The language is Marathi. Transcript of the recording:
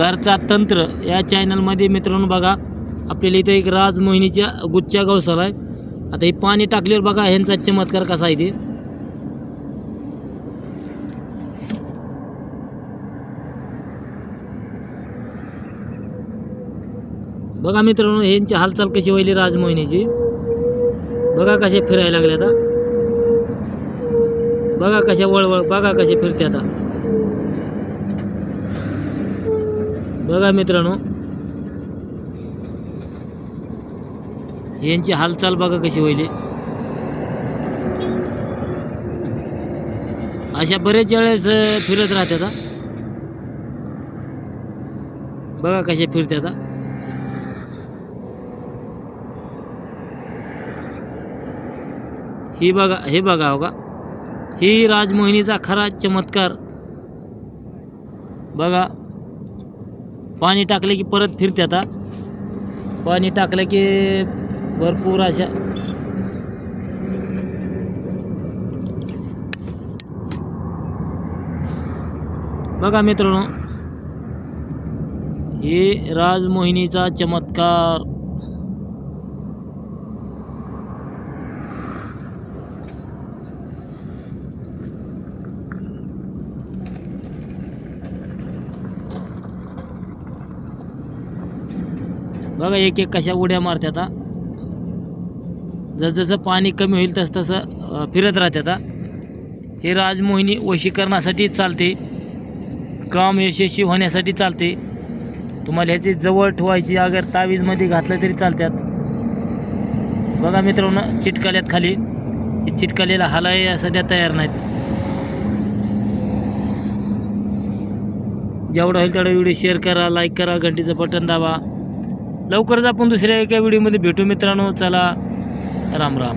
घरचा तंत्र या चॅनलमध्ये मित्रांनो बघा आपल्याला इथं एक राजमोहिनीच्या गुच्छा गौशाला आहे. आता हे पाणी टाकल्यावर बघा ह्यांचा चमत्कार कसा आहे ते. बघा मित्रांनो ह्यांची हालचाल कशी व्हायली राजमोहिनीची बघा कशा फिरायला लागल्या आता. बघा कशा वळवळ बघा कशा फिरते आता. बघा मित्रांनो. यांची हालचाल बघा कशी होईल. अशा बरेच वेळेस फिरत राहते आता. बघा कशा फिरते आता. ही बघा हे बघा हो का. ही राजमोहिनीचा खरा चमत्कार. बघा. पाणी टाकलं की परत फिरते आता. पाणी टाकलं की भरपूर अशा बघा मित्रांनो हे राजमोहिनीचा चमत्कार. बघा एक एक कशा उड्या मारतात आता जसजसं पाणी कमी होईल तस तसं फिरत राहते आता हे राजमोहिनी वशीकरणासाठी चालते. काम यशस्वी होण्यासाठी चालते. तुम्हाला ह्याची जवळ ठेवायची अगर तावीजमध्ये घातलं तरी चालतात. बघा मित्रांनो चिटकाल्यात खाली. हे चिटकालेला हालाय सध्या तयार नाहीत. जेवढं होईल तेवढा व्हिडिओ शेअर करा लाईक करा घंटीचं बटन दाबा. लवकरच आपण दुसऱ्या एका व्हिडिओमध्ये भेटू मित्रांनो. चला राम राम.